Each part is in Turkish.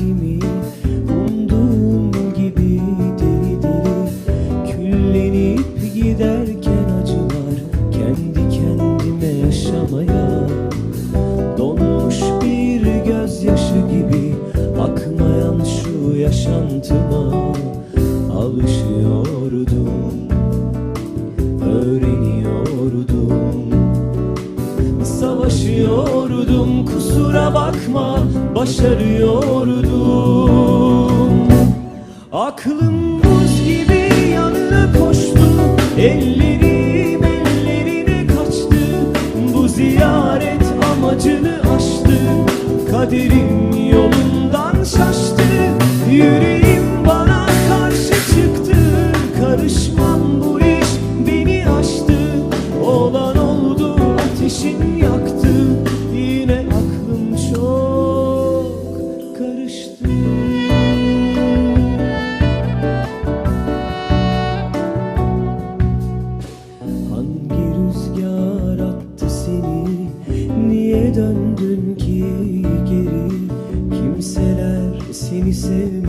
kendimi Umduğum gibi deli deli Küllenip giderken acılar Kendi kendime yaşamaya Donmuş bir gözyaşı gibi Akmayan şu yaşantıma. Savaşıyordum kusura bakma başarıyordum. Aklım buz gibi yanına koştu Ellerim ellerine kaçtı. Bu ziyaret amacını aştı Kaderim ateşin Yine aklım çok karıştı. Hangi rüzgar attı seni? Niye döndün ki geri? Kimseler seni sevmedi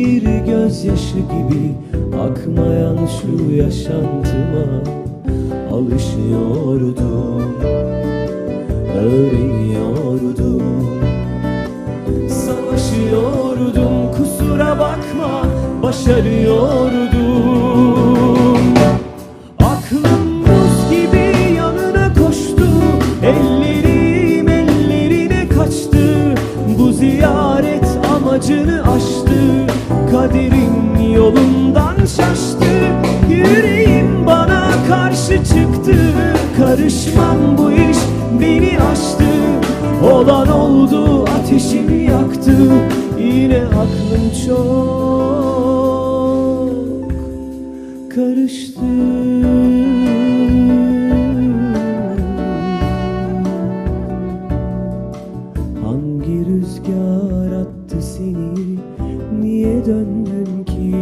bir gözyaşı gibi Akmayan şu yaşantıma Alışıyordum Öğreniyordum Savaşıyordum. Kusura bakma Başarıyordum. Aklım buz gibi yanına koştu Ellerim ellerine kaçtı. Bu ziyaret amacını aştı Kaderin yolundan şaştı. Yüreğim bana karşı çıktı Karışmam bu iş beni aştı. Olan oldu ateşimi yaktı Yine aklım çok karıştı seni Niye döndün ki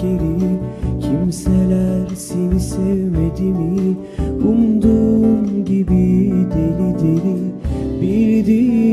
geri? Kimseler seni sevmedi mi? Umduğum gibi deli deli Bildiğim